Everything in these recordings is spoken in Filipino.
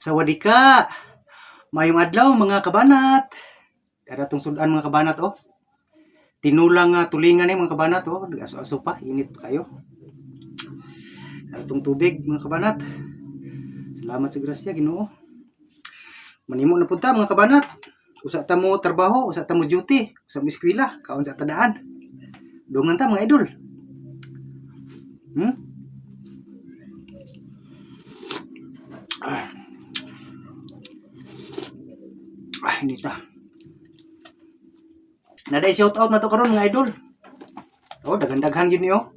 Sawadika! Mayong adlaw mga kabanat. Daratong sudan mga kabanat oh. Tinulang nga tulingan ni mga kabanat oh. Aso-aso pa, init pa kayo. Daratong tubig mga kabanat. Salamat sa grasya Ginoo. Manimo na punta mga kabanat. Usa ta mo trabaho, usa ta mo duty, usa mo eskwela, kaon sa tadaan. Dungan ta mga idol. Hmm? Ah, hindi ta. Naday shout out na to karon mga idol. Oh, daghan-daghan niyo.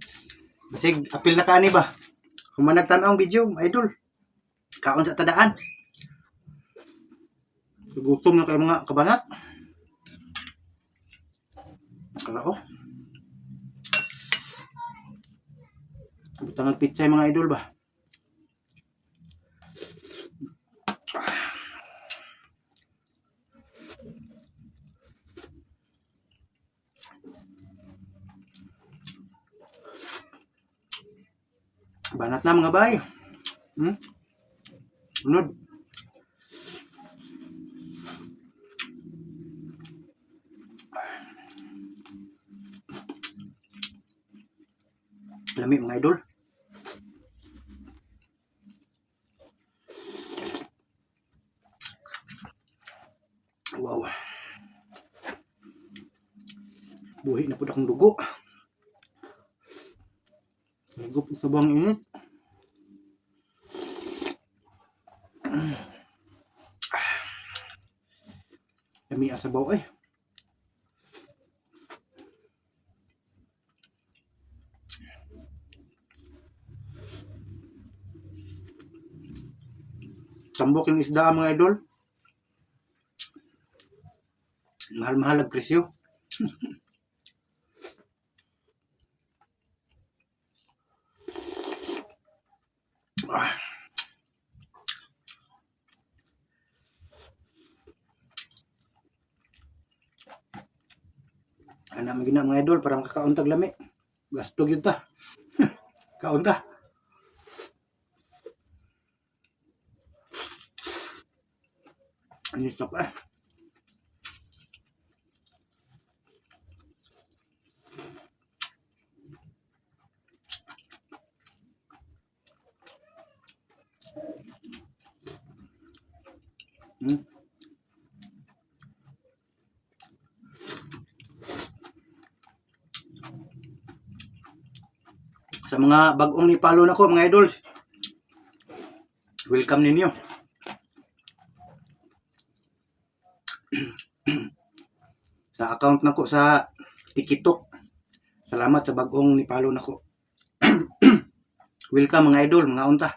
Basig apil na kaani ba? Kung man nagtan-aw ang video, mga idol. Kaon sa tadaan. Gutom na kayo mga kabanat. Kala oh. Butang pizza mga idol ba? Na mga bay. Hmm? Unod. Lami mga idol. Wow. Buhi na po akong dugo. Po sa buwang init. Sabaw eh. Tambok yung isda mga idol. Mahal-mahal ang presyo. Ah. Ana magina mga idol para makakaon tag lami. Gastog yun ta. Kaon ta. Anis na pa. Hmm. Sa mga bagong ni follow na mga idol. Welcome ninyo. sa account na ko sa Tikitok. Salamat sa bagong ni follow na. Welcome mga idol, mga unta.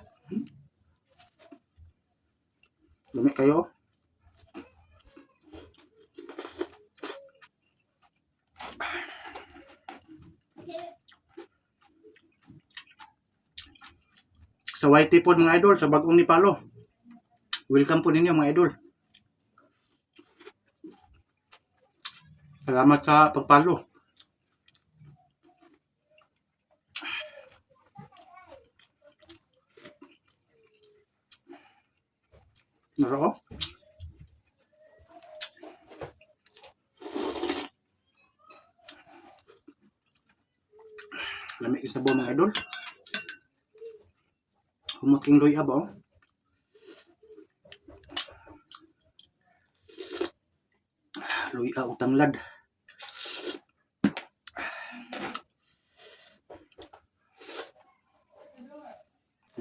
Dumi kayo. Sa YT po mga idol, sa bagong ni Palo. Welcome po ninyo mga idol. Salamat sa pagpalo. Naro? Lamig yung sabo mga idol. Humuting loy abaw. Loy a utang lad.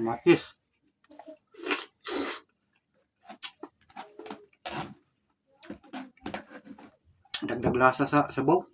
Matis. Dagdag lasa sa sabaw.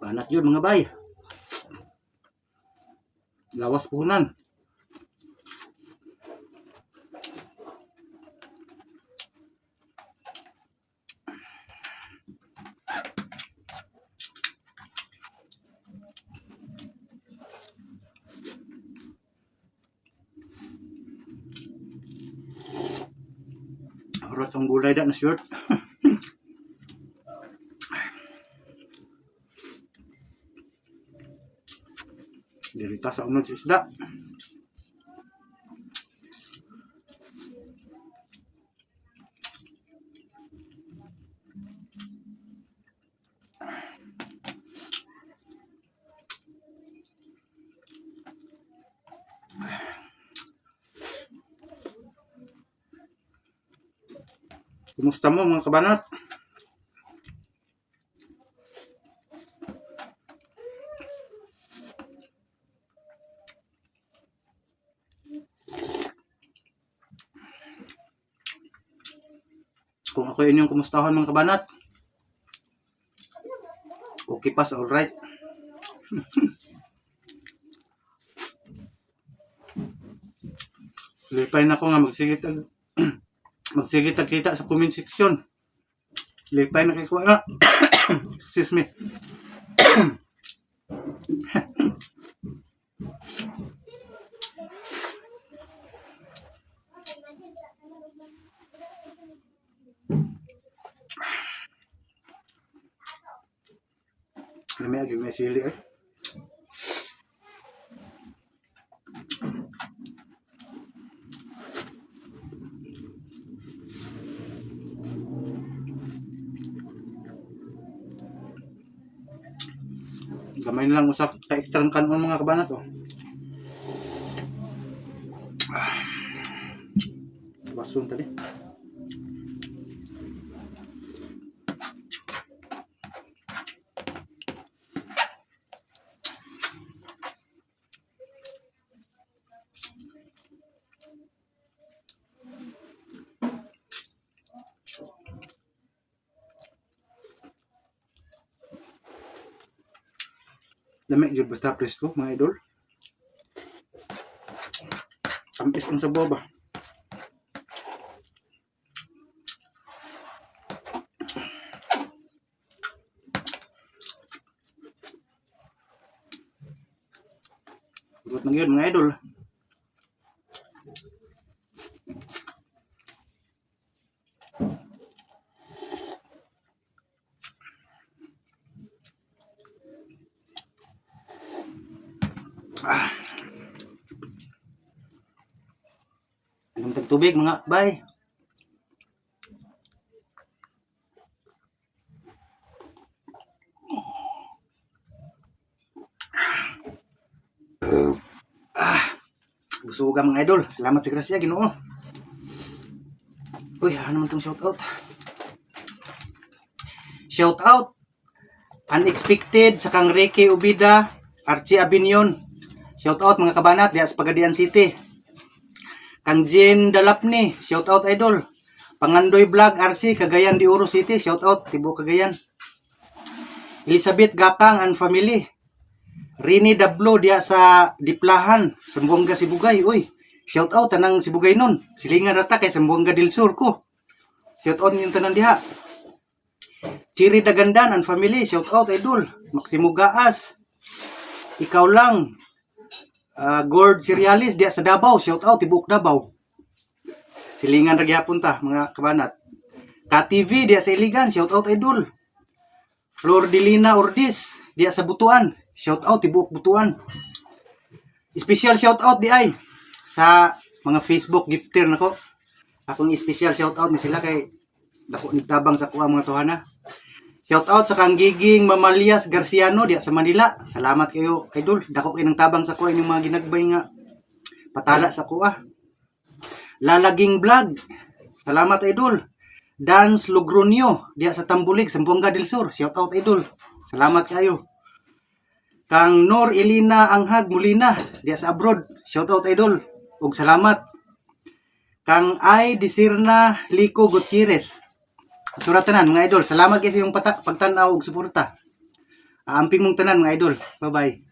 Banat yun mga bay. Lawas puhunan. Murot ang gulay da na shirt. Dirita sa unod sa isda. Kumusta mo mga kabanat? Kung ako inyong kumustahan mga kabanat, okay pa sa alright. Lipay na ko nga magsigit ag magsigit ag kita sa comment section. Lipay na ko nga. Excuse me. Lami agi may sili eh. Gamay na lang usak ka ekstrang kanon mga kabanat oh. Ah. Basun tadi. Dami jud basta presko mga idol. Tampis ang sabaw ba? Buat nang yun mga idol. Inom tag tubig mga bay. Ah, busuga mga idol. Salamat sa grasya, Ginoo. Uy, ano naman tong shout out? Shout out unexpected sa kang Ricky Ubida, Archie Abinion. Shout out mga kabanat diya sa Pagadian City. Kang Jin Dalapni, shout out idol. Pangandoy Vlog RC, Cagayan de Oro City, shout out Tibo Cagayan. Elizabeth Gakang and family. Rini Dablo diya sa Diplahan, Sambuanga Sibugay. Uy, shout out tanang Sibugay nun. Silingan rata kay Sambuanga del Sur ko. Shout out yung tanan diha. Chiri Dagandan and family, shout out idol. Maximo Gaas. Ikaw lang, Ah, Gord Cerealis diya sa Davao, shout out tibuk Davao. Silingan ra gyapon ta mga kabanat. KTV diya sa Iligan, shout out idol. Flor Delina Ordis diya sa Butuan, shout out tibuk Butuan. Special shout out di ay sa mga Facebook gifter nako. Akong special shout out ni sila kay dako nigtabang sa kuha mga tuhana. Shout out sa kang giging Mamalias Garciano diya sa Manila. Salamat kayo, idol. Dako kayo ng tabang sa kuha inyong mga ginagbay nga patala sa kuha. Lalaging vlog. Salamat, idol. Dance Logronio diya sa Tambulig, Sambuanga del Sur. Shout out, idol. Salamat kayo. Kang Nor Elina Anghag Molina diya sa abroad. Shout out, idol. Ug salamat. Kang Ay Disirna Lico Gutierrez. Tura tanan mga idol. Salamat kasi yung pata- pagtanaw ug suporta. Aamping mong tanan mga idol. Bye-bye.